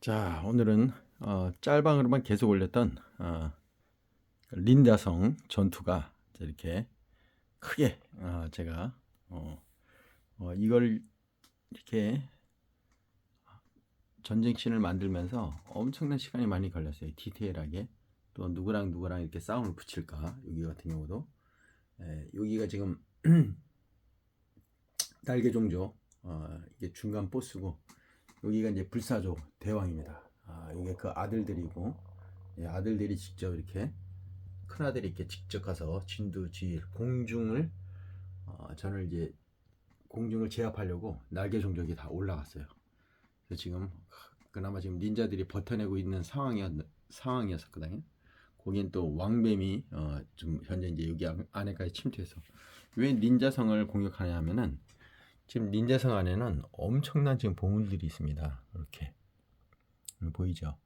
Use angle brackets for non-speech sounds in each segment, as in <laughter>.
자, 오늘은 어, 짤방으로만 계속 올렸던 어, 린다성 전투가 이렇게 크게 어, 제가 어, 어, 이걸 이렇게 전쟁씬을 만들면서 엄청난 시간이 많이 걸렸어요. 디테일하게 또 누구랑 누구랑 이렇게 싸움을 붙일까 여기 같은 경우도 예, 여기가 지금 <clears throat> 날개 종족 어, 이게 중간 보스고 여기가 이제 불사조 대왕입니다. 아, 이게 그 아들들이고 예, 아들들이 직접 이렇게 큰 아들이 이렇게 직접 가서 진두지휘 공중을 어, 저는 이제 공중을 제압하려고 날개 종족이 다 올라갔어요. 그래서 지금 그나마 지금 닌자들이 버텨내고 있는 상황이었 상황이었었거든요. 거긴 또 왕뱀이 어, 좀 현재 이제 여기 안- 안에까지 침투해서 왜 닌자성을 공격하냐 하면은 지금 닌자성 안에는 엄청난 지금 보물들이 있습니다. 이렇게 음, 보이죠?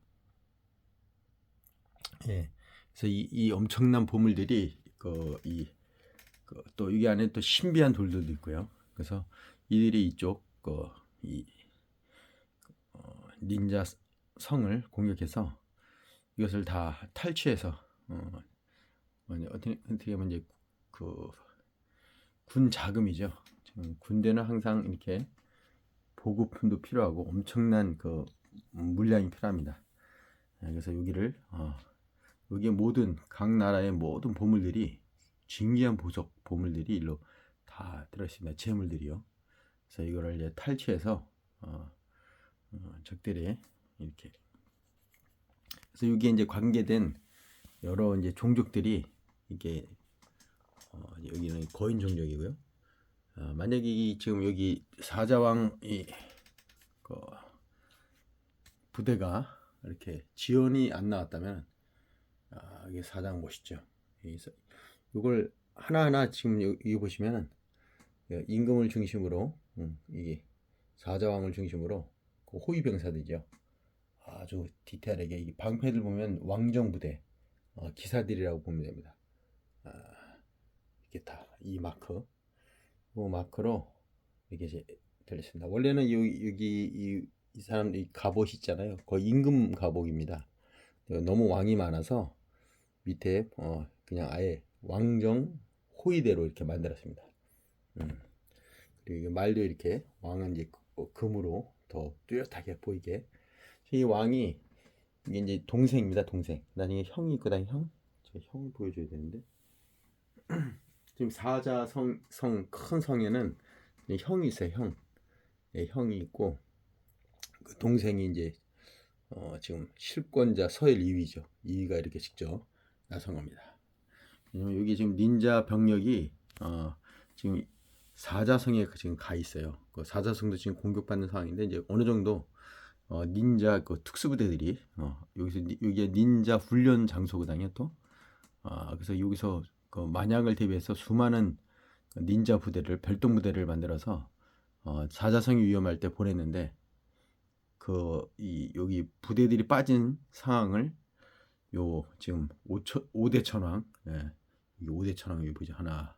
예. 그래서 이, 이 엄청난 보물들이 그 이 또 여기 안에 또 신비한 돌들도 있고요. 그래서 이들이 이쪽 그이 어, 닌자 성을 공격해서 이것을 다 탈취해서 어, 어떻게 어떻게 하면 이제 그 군 자금이죠. 지금 군대는 항상 이렇게 보급품도 필요하고 엄청난 그 물량이 필요합니다. 예, 그래서 여기를 어, 여기 모든 각 나라의 모든 보물들이 진귀한 보석 보물들이 일로 다 들어있습니다. 재물들이요. 그래서 이거를 이제 탈취해서 어, 어, 적들이 이렇게 그래서 여기에 이제 관계된 여러 이제 종족들이 이게 어, 여기는 거인 종족이고요. 어, 만약에 이 지금 여기 사자왕 이 그, 부대가 이렇게 지원이 안 나왔다면 아, 이게 멋있죠. 여기서 이걸 하나하나 지금 여- 여기 보시면은 예, 임금을 중심으로 음, 이게 사자왕을 중심으로 그 호위병사들이죠. 아주 디테일하게 이 방패들 보면 왕정 부대 어, 기사들이라고 보면 됩니다. 아, 이게 다 이 마크, 이 마크로 이게 이제 들렸습니다. 원래는 여기, 여기 이, 이 사람 이 갑옷 있잖아요. 거의 임금 갑옷입니다. 어, 너무 왕이 많아서 밑에 어, 그냥 아예 왕정 호위대로 이렇게 만들었습니다. 음. 그리고 말도 이렇게 왕은 이제 그- 금으로 더 뚜렷하게 보이게. 이 왕이 이게 이제 동생입니다, 동생. 나중에 형이 있거든, 형. 제가 형을 보여줘야 되는데. <clears throat> 지금 사자 성 성 큰 성에는 이제 형이 있어요, 형. 예, 형이 있고 그 동생이 이제 어, 지금 실권자 서열 2위죠. 2위가 이렇게 직접 나선 겁니다. 왜냐면 여기 지금 닌자 병력이 어, 지금 사자성에 지금 가 있어요. 그 사자성도 지금 공격받는 상황인데 이제 어느 정도 어, 닌자 그 특수부대들이 어, 여기서 니- 여기가 닌자 훈련 장소거든요 또. 아, 그래서 여기서 그 만약을 대비해서 수많은 닌자 부대를 별동 부대를 만들어서 어, 사자성이 위험할 때 보냈는데 그 이 여기 부대들이 빠진 상황을 요 지금 5천 5대 천왕 예. 이 5대 천왕 여기 보죠 하나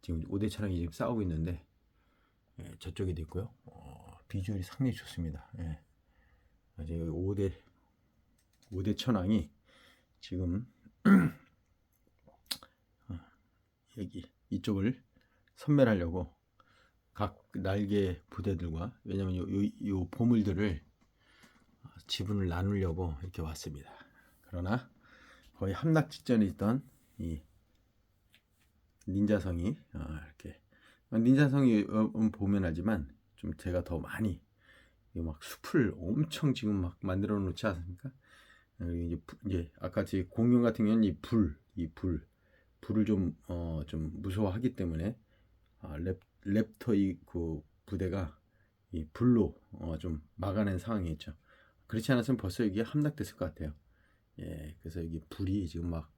지금 5대 천왕이 지금 싸우고 있는데 예, 저쪽에도 있고요 어, 비주얼이 상당히 좋습니다 예. 여기 5대 5대 천왕이 지금 어, <clears throat> 여기 이쪽을 선멸하려고 각 날개 부대들과 왜냐면 요, 요, 요 보물들을 어, 지분을 나누려고 이렇게 왔습니다. 그러나 거의 함락 직전에 있던 이 닌자성이 어, 이렇게 닌자성이 어, 음, 보면 알지만 좀 제가 더 많이 이막 숲을 엄청 지금 막 만들어 놓지 않습니까? 어, 이제, 부- 이제 아까 제 공룡 같은 경우는 이 불, 이 불, 불을 좀, 어, 좀 무서워하기 때문에 아, 랩, 랩터 이 그 부대가 이 불로 어, 좀 막아낸 상황이었죠. 그렇지 않았으면 벌써 이게 함락됐을 것 같아요. 예, 그래서 여기 불이 지금 막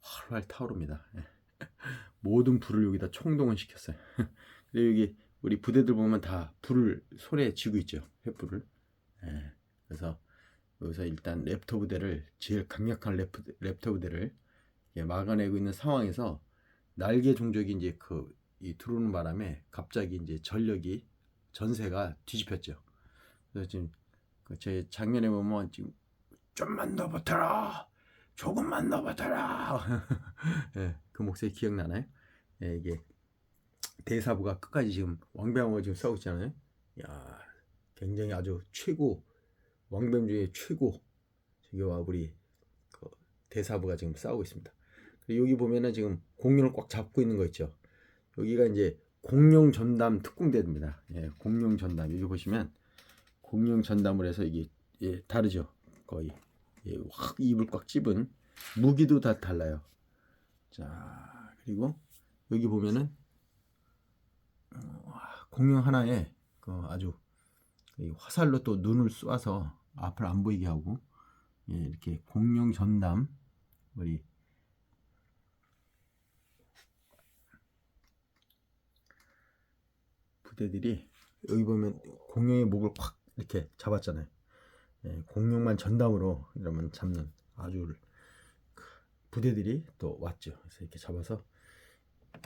활활 타오릅니다. 예. <laughs> 모든 불을 여기다 총동원 시켰어요. <laughs> 그리고 여기 우리 부대들 보면 다 불을 손에 쥐고 있죠. 횃불을. 예, 그래서 여기서 일단 랩터 부대를 제일 강력한 랩, 랩터 부대를 예, 막아내고 있는 상황에서 날개 종족이 이제 그이 들어오는 바람에 갑자기 이제 전력이 전세가 뒤집혔죠. 그래서 지금 그제 장면에 보면 지금 좀만 더 버텨라. 조금만 더 버텨라. <laughs> 예, 그 목소리 기억나나요? 예, 이게 대사부가 끝까지 지금 왕배하고 지금 싸우고 있잖아요. 야, 굉장히 아주 최고 왕뱀 중에 최고 저기와 우리 그 대사부가 지금 싸우고 있습니다. 여기 보면은 지금 공룡을 꽉 잡고 있는 거 있죠. 여기가 이제 공룡 전담 특공대입니다. 예, 공룡 전담 여기 보시면 공룡 전담을 해서 이게 예, 다르죠. 거의 예, 확 입을 꽉 찝은 무기도 다 달라요. 자 그리고 여기 보면은 어, 공룡 하나에 그 아주 이 화살로 또 눈을 쏴서 앞을 안 보이게 하고 예, 이렇게 공룡 전담 우리 부대들이 여기 보면 공룡의 목을 확 이렇게 잡았잖아요. 예, 공룡만 전담으로 이러면 잡는 아주 그 부대들이 또 왔죠. 그래서 이렇게 잡아서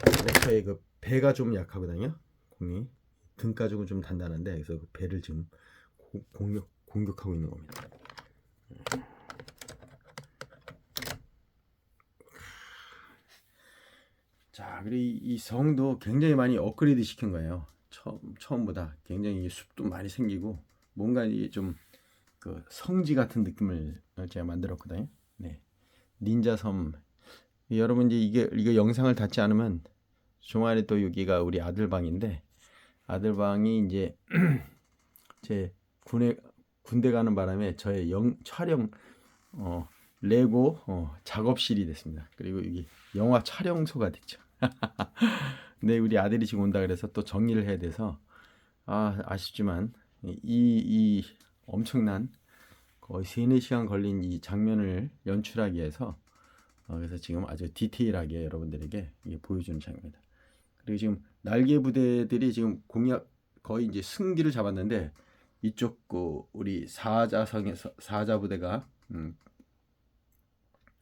렉터의 그 배가 좀 약하거든요. 공이 등 가지고 좀 단단한데 그래서 그 배를 지금 고- 공격 공격하고 있는 겁니다. 자, 그리고 이, 이 성도 굉장히 많이 업그레이드 시킨 거예요. 처음 처음보다 굉장히 숲도 많이 생기고 뭔가 이게 좀 그 성지 같은 느낌을 제가 만들었거든요. 네, 닌자 섬. 여러분 이제 이게 이거 영상을 닫지 않으면 중간에 또 여기가 우리 아들 방인데 아들 방이 이제 <clears throat> 제 군에 군대 가는 바람에 저의 영 촬영 어 레고 어, 작업실이 됐습니다. 그리고 여기 영화 촬영소가 됐죠. <laughs> 네, 우리 아들이 지금 온다 그래서 또 정리를 해야 돼서 아 아쉽지만 이 이 엄청난 거의 3, 4시간 걸린 이 장면을 연출하기 위해서 어, 그래서 지금 아주 디테일하게 여러분들에게 보여주는 장면입니다. 그리고 지금 날개 부대들이 지금 공약 거의 이제 승기를 잡았는데 이쪽 그 우리 사자성에서 사자 부대가 음,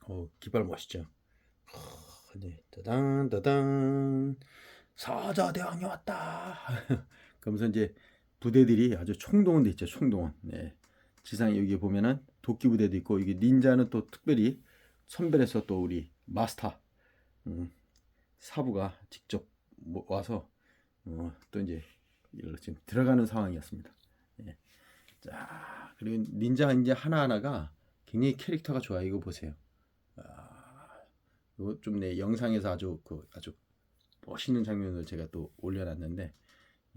어, 깃발 멋있죠. 어, 네, 따단 따단 사자 대왕이 왔다. <laughs> 그러면서 이제 부대들이 아주 총동원 돼 있죠. 총동원. 네. 지상 여기 보면은 도끼 부대도 있고 이게 닌자는 또 특별히 선별해서 또 우리 마스터 음, 사부가 직접 뭐 와서 어, 또 이제 지금 들어가는 상황이었습니다. 예. 자 그리고 닌자 이제 하나 하나가 굉장히 캐릭터가 좋아. 이거 보세요. 아, 이거 좀내 영상에서 아주 그 아주 멋있는 장면을 제가 또 올려놨는데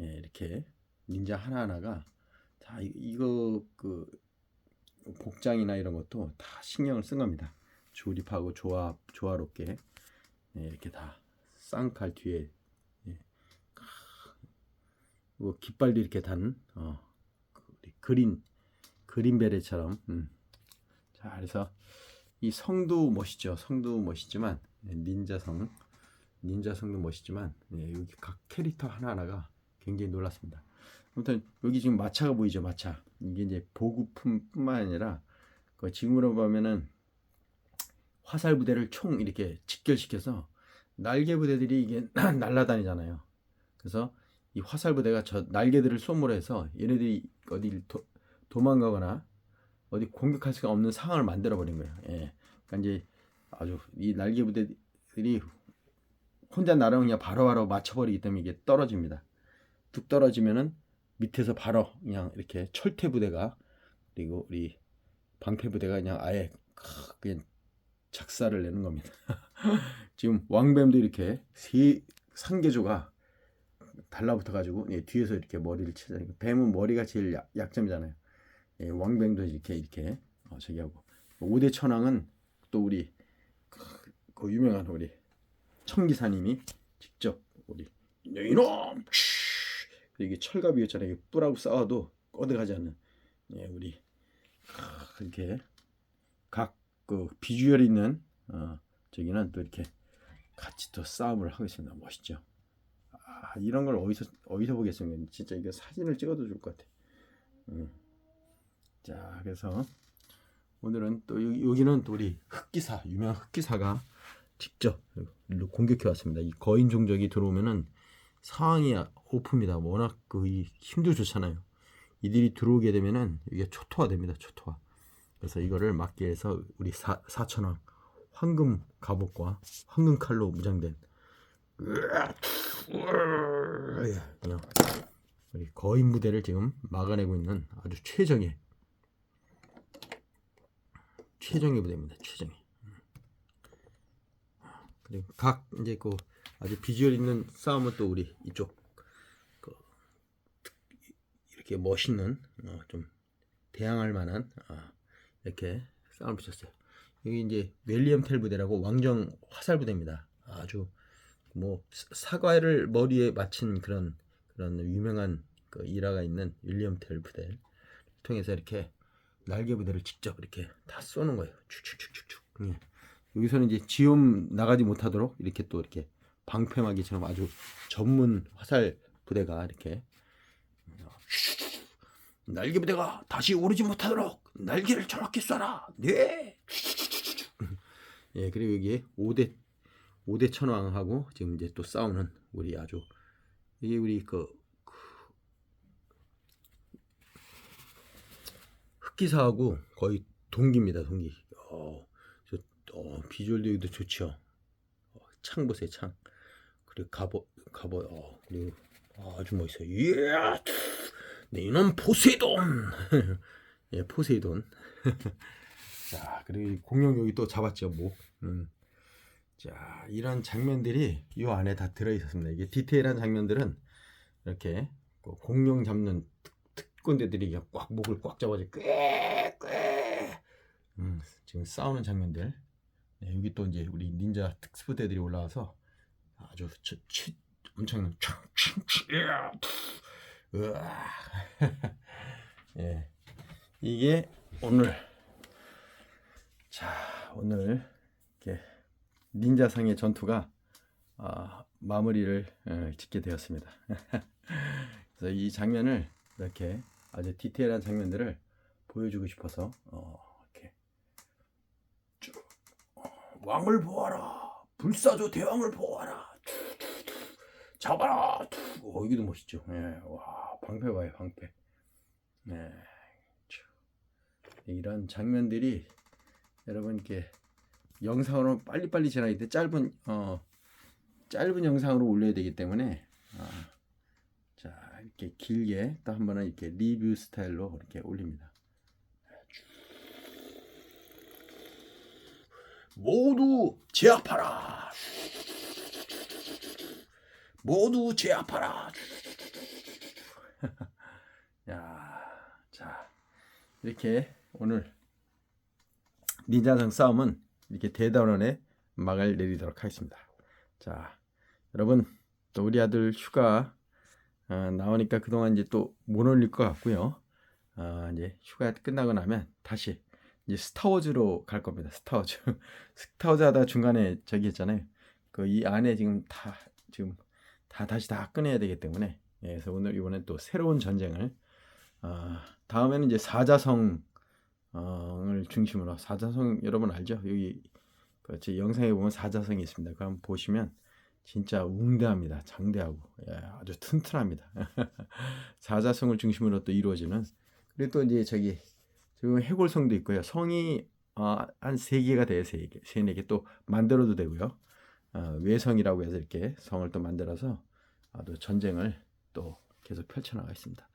예, 이렇게 닌자 하나 하나가 다 이- 이거 그 복장이나 이런 것도 다 신경을 쓴 겁니다. 조립하고 조합 조화롭게 예, 이렇게 다 쌍칼 뒤에 예. 뭐 깃발도 이렇게 단 어, 그 그린 그린 베레처럼 음. 자 그래서 이 성도 멋있죠. 성도 멋있지만 예, 닌자성 닌자성도 멋있지만 예, 여기 각 캐릭터 하나 하나가 굉장히 놀랐습니다. 아무튼 여기 지금 마차가 보이죠. 마차 이게 이제 보급품뿐만 아니라 그 지금으로 보면은 화살 부대를 총 이렇게 직결시켜서 날개 부대들이 이게 <clears throat> 날아다니잖아요. 그래서 이 화살 부대가 저 날개들을 쏘므로 해서 얘네들이 어디 도, 도망가거나 어디 공격할 수가 없는 상황을 만들어 버린 거예요. 예. 그러니까 이제 아주 이 날개 부대들이 혼자 날아오면 그냥 바로 바로 맞춰버리기 때문에 이게 떨어집니다. 뚝 떨어지면은 밑에서 바로 그냥 이렇게 철퇴 부대가 그리고 우리 방패 부대가 그냥 아예 크- 그냥 작사를 내는 겁니다. <laughs> 지금 왕뱀도 이렇게 세 상계조가 달라붙어 가지고 예, 뒤에서 이렇게 머리를 치잖아요. 뱀은 머리가 제일 약, 약점이잖아요. 예, 왕뱀도 이렇게 이렇게 어, 저기 하고 오대 천왕은 또 우리 그, 그 유명한 우리 청기사님이 직접 우리 이놈 이게 철갑이었잖아요. 이게 뿔하고 싸워도 꺼내가지 않는 예, 우리 크, 이렇게 각 그 비주얼 있는 어, 저기는 또 이렇게 같이 또 싸움을 하고 있습니다. 멋있죠. 아, 이런 걸 어디서 어디서 보겠습니까? 진짜 이거 사진을 찍어도 좋을 것 같아. 음. 자, 그래서 오늘은 또 여기, 또 우리 흑기사 유명 흑기사가 직접 공격해 왔습니다. 이 거인 종족이 들어오면은 상황이 오프입니다. 워낙 그이 힘도 좋잖아요. 이들이 들어오게 되면은 이게 초토화 됩니다. 초토화. 그래서 이거를 막기 위해서 우리 사, 사천왕 황금 갑옷과 황금 칼로 무장된 우리 거인 무대를 지금 막아내고 있는 아주 최정의 최정의 부대입니다. 최정의. 각 이제 그 아주 비주얼 있는 싸움은 또 우리 이쪽 그 특- 이렇게 멋있는 어, 좀 대항할 만한 아, 이렇게 싸움 붙였어요. 여기 이제 웰리엄 텔 부대라고 왕정 화살 부대입니다. 아주 뭐 사- 사과를 머리에 맞춘 그런 그런 유명한 그 일화가 있는 윌리엄 텔 부대를 통해서 이렇게 날개 부대를 직접 이렇게 다 쏘는 거예요. 축축축축축. 예. 여기서는 이제 지음 나가지 못하도록 이렇게 또 이렇게 방패막이처럼 아주 전문 화살 부대가 이렇게 날개 부대가 다시 오르지 못하도록 날개를 저렇게 쏴라. 네. 예, 그리고 여기에 5대 5대 천왕하고 지금 이제 또 싸우는 우리 아주 이게 우리 그, 그 흑기사하고 거의 동기입니다, 동기. 어, 저, 어, 비주얼도 여기도 좋죠. 어, 창 보세요, 창. 그리고 갑옷, 갑옷, 어, 그리고 아주 멋있어요. 예, 네 이놈 포세이돈. <laughs> 예, 포세이돈. <laughs> 자, 그리고 이 공룡 여기 또 잡았죠, 목. 음. 자, 이런 장면들이 이 안에 다 들어 있었습니다. 이게 디테일한 장면들은 이렇게 그 공룡 잡는 특, 특권대들이 그냥 꽉 목을 꽉 잡아서 꾀 꾀 음, 지금 싸우는 장면들. 네, 여기 또 이제 우리 닌자 특수부대들이 올라와서 아주 저, 치, 엄청난 으아. <laughs> 예. 이게 오늘 자 오늘 이렇게 닌자상의 전투가 아, 마무리를 에, 짓게 되었습니다. <laughs> 그래서 이 장면을 이렇게 아주 디테일한 장면들을 보여주고 싶어서 어, 이렇게 쭉 어, 왕을 보아라 불사조 대왕을 보아라. 잡아라 투. 어, 여기도 멋있죠. 예, 와 방패 봐요 방패. 네, 쭉. 이런 장면들이 여러분께 영상으로 빨리빨리 지나기 때 짧은 어 짧은 영상으로 올려야 되기 때문에 아, 자 이렇게 길게 또 한 번은 이렇게 리뷰 스타일로 이렇게 올립니다. 모두 제압하라. 모두 제압하라. <laughs> 야, 자 이렇게 오늘 닌자상 싸움은 이렇게 대단원에 막을 내리도록 하겠습니다. 자, 여러분 또 우리 아들 휴가 아, 나오니까 그동안 이제 또 못 올릴 것 같고요. 아, 이제 휴가 끝나고 나면 다시 이제 스타워즈로 갈 겁니다. 스타워즈. <laughs> 스타워즈 하다 중간에 저기 했잖아요. 그 이 안에 지금 다 지금 다 다시 다 꺼내야 되기 때문에 예, 그래서 오늘 이번엔 또 새로운 전쟁을 아, 다음에는 이제 사자성 을 중심으로 사자성 여러분 알죠? 여기 그제 영상에 보면 사자성이 있습니다. 그럼 보시면 진짜 웅대합니다. 장대하고 예, 아주 튼튼합니다. <laughs> 사자성을 중심으로 또 이루어지는 그리고 또 이제 저기 지금 해골성도 있고요. 성이 어, 한세 개가 돼요. 세 개, 세네 개 또 만들어도 되고요. 어, 외성이라고 해서 이렇게 성을 또 만들어서 아주 전쟁을 또 계속 펼쳐나가 있습니다.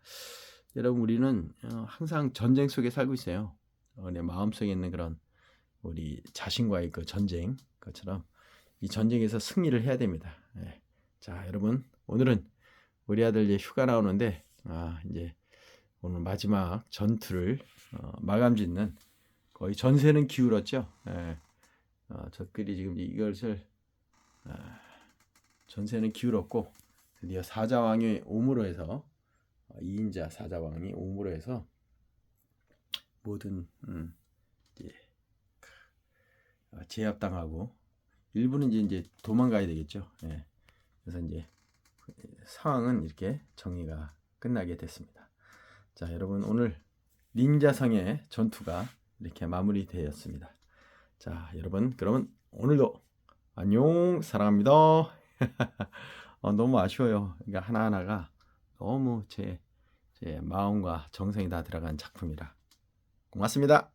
여러분 우리는 어, 항상 전쟁 속에 살고 있어요. 어, 내 마음속에 있는 그런 우리 자신과의 그 전쟁 것처럼 이 전쟁에서 승리를 해야 됩니다. 예. 자 여러분 오늘은 우리 아들 이제 휴가 나오는데 아 이제 오늘 마지막 전투를 어, 마감짓는 거의 전세는 기울었죠. 예. 어, 적들이 지금 이것을 아, 전세는 기울었고 드디어 사자왕의 오므로 해서 어, 2인자 사자왕이 오므로 해서 모든 음, 이제 어, 제압당하고 일부는 이제 이제 도망가야 되겠죠. 예. 그래서 이제 상황은 이렇게 정리가 끝나게 됐습니다. 자, 여러분 오늘 닌자성의 전투가 이렇게 마무리되었습니다. 자, 여러분 그러면 오늘도 안녕 사랑합니다. <laughs> 어, 너무 아쉬워요. 그러니까 하나하나가 너무 제 제 마음과 정성이 다 들어간 작품이라 고맙습니다.